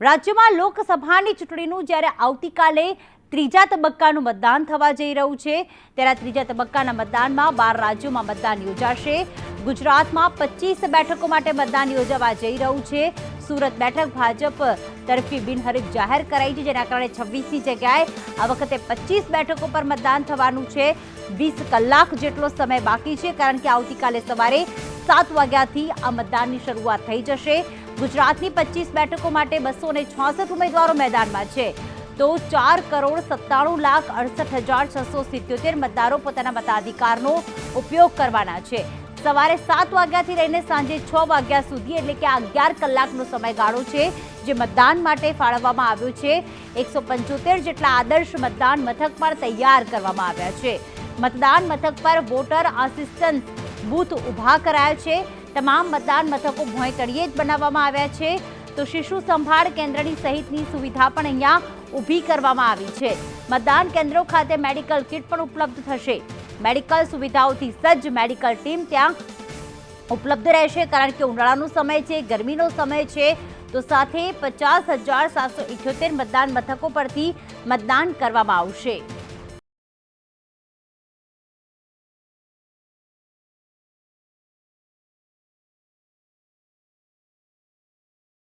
રાજ્યમાં લોકસભાની ચૂંટણીનું જ્યારે આવતીકાલે ત્રીજા તબક્કાનું મતદાન થવા જઈ રહ્યું છે, ત્યારે ત્રીજા તબક્કાના મતદાનમાં બાર રાજ્યોમાં મતદાન યોજાશે. ગુજરાતમાં પચીસ બેઠકો માટે મતદાન યોજાવા જઈ રહ્યું છે. સુરત બેઠક ભાજપ તરફી બિનહરીફ જાહેર કરાઈ છે, જેના કારણે છવ્વીસની જગ્યાએ આ વખતે પચીસ બેઠકો પર મતદાન થવાનું છે. વીસ કલાક જેટલો સમય બાકી છે, કારણ કે આવતીકાલે સવારે સાત વાગ્યાથી આ મતદાનની શરૂઆત થઈ જશે. ગુજરાતની પચીસ બેઠકો માટે બસો છોસઠ ઉમેદવારો મેદાનમાં છે. તો ચાર કરોડ સત્તાણું લાખ અડસઠ હજાર છસો સિત્યોતેર મતદારો પોતાના મતાધિકારનો ઉપયોગ કરવાના છે. સવારે સાત વાગ્યાથી લઈને સાંજે છ વાગ્યા સુધી એટલે કે અગિયાર કલાકનો સમયગાળો છે જે મતદાન માટે ફાળવવામાં આવ્યો છે. એકસો પંચોતેર જેટલા આદર્શ મતદાન મથક પણ તૈયાર કરવામાં આવ્યા છે. મતદાન મથક પર વોટર આસિસ્ટન્સ બૂથ ઊભા કરાયા છે. તમામ મતદાન મથકો ભોંયતળીએ જ બનાવવામાં આવ્યા છે. તો શિશુ સંભાળ કેન્દ્રની સહિતની સુવિધા પણ અહીંયા ઊભી કરવામાં આવી છે. મતદાન કેન્દ્રો ખાતે મેડિકલ કિટ પણ ઉપલબ્ધ થશે. મેડિકલ સુવિધાઓથી સજ્જ મેડિકલ ટીમ ત્યાં ઉપલબ્ધ રહેશે કારણ કે ઉનાળાનો સમય છે, ગરમીનો સમય છે. તો સાથે પચાસ હજાર સાતસો ઇઠ્યોતેર મતદાન મથકો પરથી મતદાન કરવામાં આવશે.